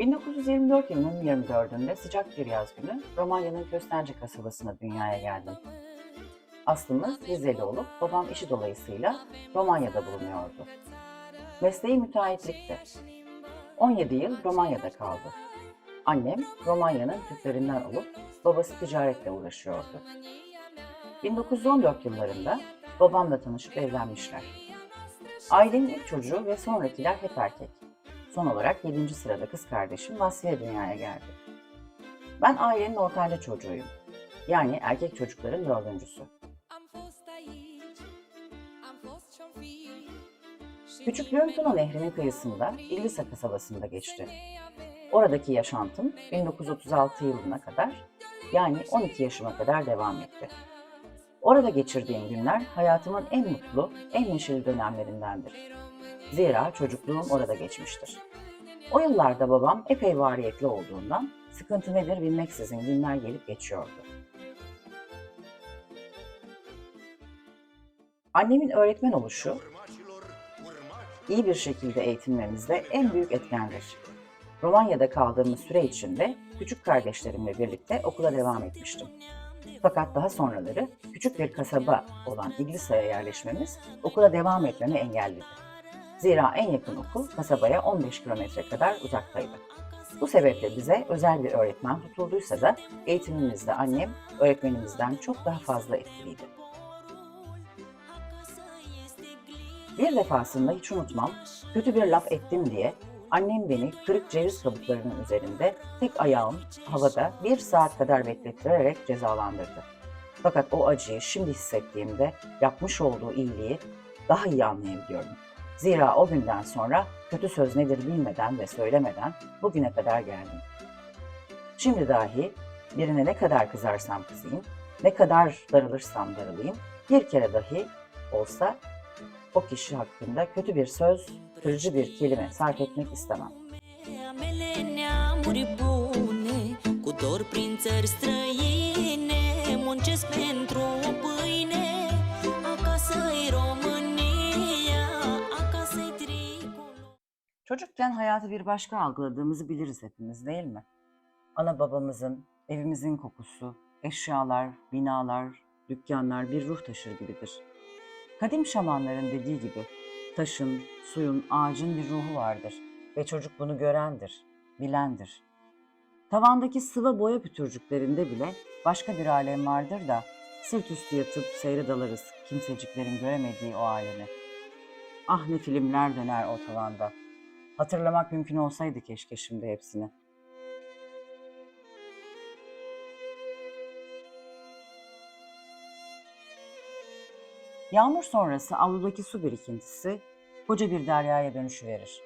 1924 yılının 24'ünde sıcak bir yaz günü Romanya'nın Köstence kasabasına dünyaya geldim. Aslımız Rizeli olup babam işi dolayısıyla Romanya'da bulunuyordu. Mesleği müteahhitlikti. 17 yıl Romanya'da kaldı. Annem Romanya'nın Türklerinden olup babası ticaretle uğraşıyordu. 1914 yıllarında babamla tanışıp evlenmişler. Ailenin ilk çocuğu ve sonrakiler hep erkek. Son olarak 7. sırada kız kardeşim Vasfiye dünyaya geldi. Ben ailenin ortanca çocuğuyum. Yani erkek çocukların dördüncüsü. Küçüklüğüm Tuna Nehri'nin kıyısında İllisa kasabasında geçti. Oradaki yaşantım 1936 yılına kadar yani 12 yaşıma kadar devam etti. Orada geçirdiğim günler hayatımın en mutlu, en neşeli dönemlerindendir. Zira çocukluğum orada geçmiştir. O yıllarda babam epey variyetli olduğundan sıkıntı nedir bilmeksizin günler gelip geçiyordu. Annemin öğretmen oluşu iyi bir şekilde eğitilmemizde en büyük etkendir. Romanya'da kaldığımız süre içinde küçük kardeşlerimle birlikte okula devam etmiştim. Fakat daha sonraları küçük bir kasaba olan İglisa'ya yerleşmemiz okula devam etmemi engelledi. Zira en yakın okul kasabaya 15 kilometre kadar uzaktaydı. Bu sebeple bize özel bir öğretmen tutulduysa da eğitimimizde annem öğretmenimizden çok daha fazla etkiliydi. Bir defasında hiç unutmam, kötü bir laf ettim diye annem beni kırık ceviz kabuklarının üzerinde tek ayağım havada bir saat kadar beklettirerek cezalandırdı. Fakat o acıyı şimdi hissettiğimde yapmış olduğu iyiliği daha iyi anlayabiliyorum. Zira o günden sonra kötü söz nedir bilmeden ve söylemeden bugüne kadar geldim. Şimdi dahi birine ne kadar kızarsam kızayım, ne kadar darılırsam darılayım, bir kere dahi olsa o kişi hakkında kötü bir söz, kırıcı bir kelime sarf etmek istemem. Mele Çocukken hayatı bir başka algıladığımızı biliriz hepimiz değil mi? Ana babamızın, evimizin kokusu, eşyalar, binalar, dükkanlar bir ruh taşır gibidir. Kadim şamanların dediği gibi taşın, suyun, ağacın bir ruhu vardır ve çocuk bunu görendir, bilendir. Tavandaki sıva boya pütürcüklerinde bile başka bir alem vardır da sırt üstü yatıp seyre dalarız kimseciklerin göremediği o alemi. Ah ne filmler döner o tavanda. Hatırlamak mümkün olsaydı keşke şimdi hepsini. Yağmur sonrası avludaki su birikintisi koca bir deryaya dönüşüverir.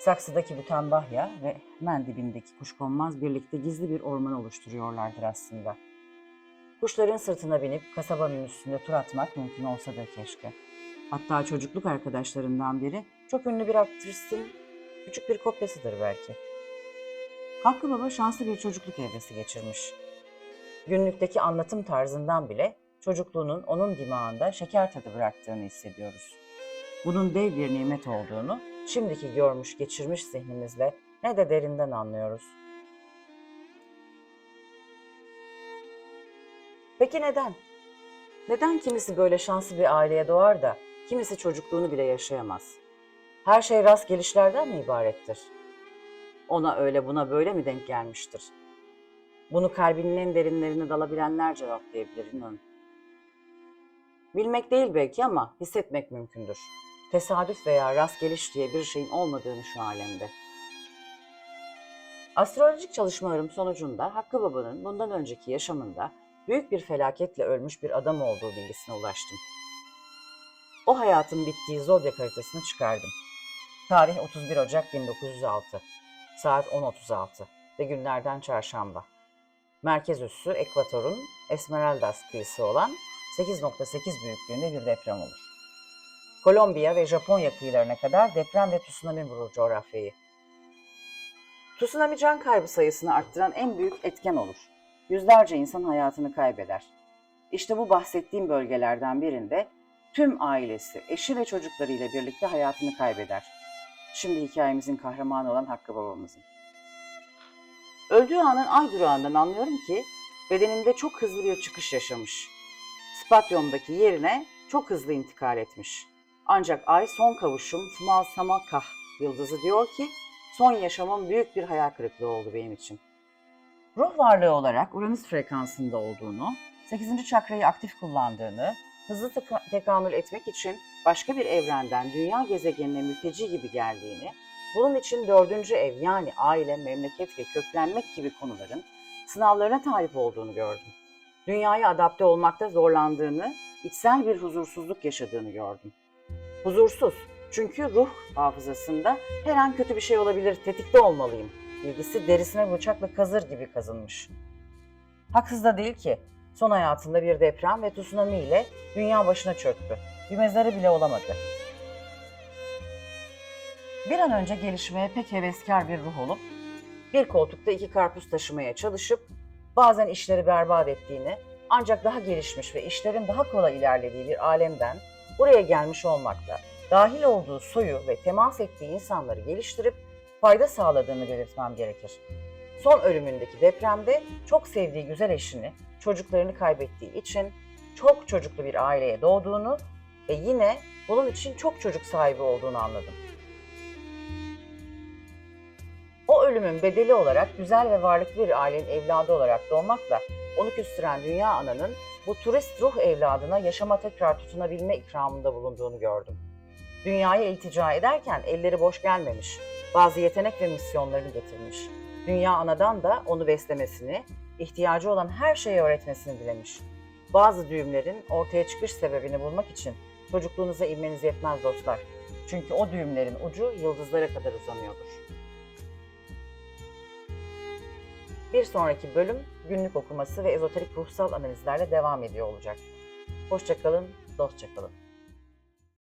Saksıdaki büten bahya ve hemen dibindeki kuşkonmaz birlikte gizli bir orman oluşturuyorlardır aslında. Kuşların sırtına binip kasabanın üstünde tur atmak mümkün olsa da keşke. Hatta çocukluk arkadaşlarından biri çok ünlü bir aktristin küçük bir kopyasıdır belki. Hakkı Baba şanslı bir çocukluk evresi geçirmiş. Günlükteki anlatım tarzından bile çocukluğunun onun dimağında şeker tadı bıraktığını hissediyoruz. Bunun dev bir nimet olduğunu şimdiki görmüş geçirmiş zihnimizle ne de derinden anlıyoruz. Peki neden? Neden kimisi böyle şanslı bir aileye doğar da kimisi çocukluğunu bile yaşayamaz? Her şey rast gelişlerden mi ibarettir? Ona öyle buna böyle mi denk gelmiştir? Bunu kalbinin en derinlerine dalabilenler cevaplayabilir inanın. Bilmek değil belki ama hissetmek mümkündür. Tesadüf veya rast geliş diye bir şeyin olmadığını şu alemde. Astrolojik çalışmalarım sonucunda Hakkı Baba'nın bundan önceki yaşamında büyük bir felaketle ölmüş bir adam olduğu bilgisine ulaştım. O hayatın bittiği zodyak haritasını çıkardım. Tarih 31 Ocak 1906. Saat 10.36 ve günlerden çarşamba. Merkez üssü Ekvator'un Esmeraldas kıyısı olan 8.8 büyüklüğünde bir deprem olur. Kolombiya ve Japonya kıyılarına kadar deprem ve tsunami vurur coğrafyayı. Tsunami can kaybı sayısını arttıran en büyük etken olur. Yüzlerce insan hayatını kaybeder. İşte bu bahsettiğim bölgelerden birinde tüm ailesi, eşi ve çocuklarıyla birlikte hayatını kaybeder. Şimdi hikayemizin kahramanı olan Hakkı babamızın. Öldüğü anın ay durağından anlıyorum ki bedeninde çok hızlı bir çıkış yaşamış. Spatyum'daki yerine çok hızlı intikal etmiş. Ancak ay son kavuşum Tmal Samakah yıldızı diyor ki son yaşamım büyük bir hayal kırıklığı oldu benim için. Ruh varlığı olarak Uranüs frekansında olduğunu, 8. çakrayı aktif kullandığını, hızlı teka- tekamül etmek için başka bir evrenden dünya gezegenine mülteci gibi geldiğini, bunun için dördüncü ev yani aile, memleket ve köklenmek gibi konuların sınavlarına talip olduğunu gördüm. Dünyaya adapte olmakta zorlandığını, içsel bir huzursuzluk yaşadığını gördüm. Huzursuz çünkü ruh hafızasında her an kötü bir şey olabilir, tetikte olmalıyım. Bilgisi derisine bıçakla kazır gibi kazınmış. Haksız da değil ki. Son hayatında bir deprem ve tsunami ile dünya başına çöktü. Bir mezarı bile olamadı. Bir an önce gelişmeye pek heveskar bir ruh olup bir koltukta iki karpuz taşımaya çalışıp bazen işleri berbat ettiğini ancak daha gelişmiş ve işlerin daha kolay ilerlediği bir alemden buraya gelmiş olmakla dahil olduğu soyu ve temas ettiği insanları geliştirip fayda sağladığını belirtmem gerekir. Son ölümündeki depremde çok sevdiği güzel eşini, çocuklarını kaybettiği için çok çocuklu bir aileye doğduğunu ve yine bunun için çok çocuk sahibi olduğunu anladım. O ölümün bedeli olarak güzel ve varlıklı bir ailenin evladı olarak doğmakla onu küstüren dünya ananın bu turist ruh evladına yaşama tekrar tutunabilme ikramında bulunduğunu gördüm. Dünyaya iltica ederken elleri boş gelmemiş, bazı yetenek ve misyonlarını getirmiş. Dünya anadan da onu beslemesini, ihtiyacı olan her şeyi öğretmesini dilemiş. Bazı düğümlerin ortaya çıkış sebebini bulmak için çocukluğunuza inmeniz yetmez dostlar. Çünkü o düğümlerin ucu yıldızlara kadar uzanıyordur. Bir sonraki bölüm günlük okuması ve ezoterik ruhsal analizlerle devam ediyor olacak. Hoşçakalın, dostça kalın.